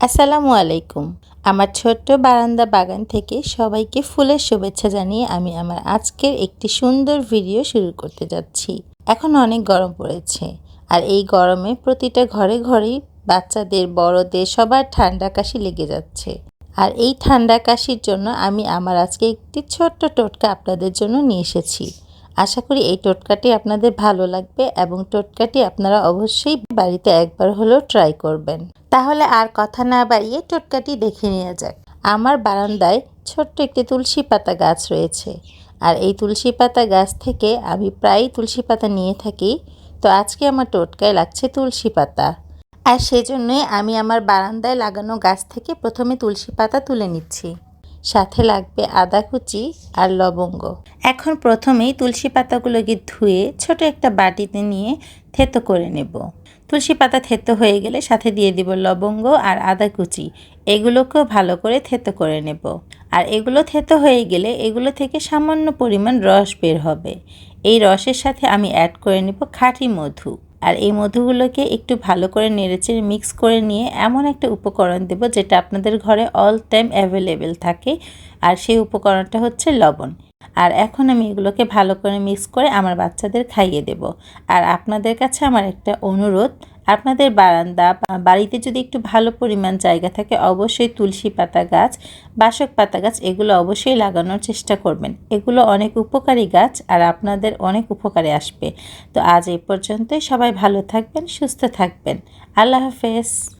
আসসালামু আলাইকুম। আমার ছোট্ট বারান্দা বাগান থেকে সবাইকে ফুলের শুভেচ্ছা জানিয়ে আমি আমার আজকের একটি সুন্দর ভিডিও শুরু করতে যাচ্ছি। এখন অনেক গরম পড়েছে আর এই গরমে প্রতিটা ঘরে ঘরেই বাচ্চাদের, বড়দের সবার ঠান্ডা কাশি লেগে যাচ্ছে। আর এই ঠান্ডা কাশির জন্য আমি আমার আজকে একটি ছোট্ট টোটকা আপনাদের জন্য নিয়ে এসেছি। আশা করি এই টোটকাটি আপনাদের ভালো লাগবে এবং টোটকাটি আপনারা অবশ্যই বাড়িতে একবার হলেও ট্রাই করবেন। তাহলে আর কথা না বাড়িয়ে টোটকাটি দেখে নেওয়া যাক। আমার বারান্দায় ছোট্ট একটি তুলসী পাতা গাছ রয়েছে। আর এই তুলসী পাতা গাছ থেকে আমি প্রায়ই তুলসী পাতা নিয়ে থাকি। তো আজকে আমার টোটকায় লাগছে তুলসী পাতা। আর সেজন্যই আমি আমার বারান্দায় লাগানো গাছ থেকে প্রথমে তুলসী পাতা তুলে নিচ্ছি। সাথে লাগবে আদা কুচি আর লবঙ্গ। এখন প্রথমেই তুলসী পাতাগুলোকে ধুয়ে ছোট একটা বাটিতে নিয়ে থেতো করে নেব। তুলসী পাতা থেতো হয়ে গেলে সাথে দিয়ে দিব লবঙ্গ আর আদা কুচি। এগুলোকেও ভালো করে থেতো করে নেব। আর এগুলো থেতো হয়ে গেলে এগুলো থেকে সামান্য পরিমাণ রস বের হবে। এই রসের সাথে আমি অ্যাড করে নেব খাঁটি মধু। আর এই মধুগুলোকে একটু ভালো করে নেড়েচেড়ে মিক্স করে নিয়ে এমন একটা উপকরণ দেব যেটা আপনাদের ঘরে অল টাইম অ্যাভেলেবেল থাকে। আর সেই উপকরণটা হচ্ছে লবণ। আর এখন আমি এগুলোকে ভালো করে মিক্স করে আমার বাচ্চাদের খাইয়ে দেব। আর আপনাদের কাছে আমার একটা অনুরোধ, আপনাদের বারান্দা বাড়িতে যদি একটু ভালো পরিমাণ জায়গা থাকে, অবশ্যই তুলসী পাতা গাছ, বাসক পাতা গাছ, এগুলো অবশ্যই লাগানোর চেষ্টা করবেন। এগুলো অনেক উপকারী গাছ আর আপনাদের অনেক উপকারে আসবে। তো আজ এই পর্যন্তই। সবাই ভালো থাকবেন, সুস্থ থাকবেন। আল্লাহ হাফেজ।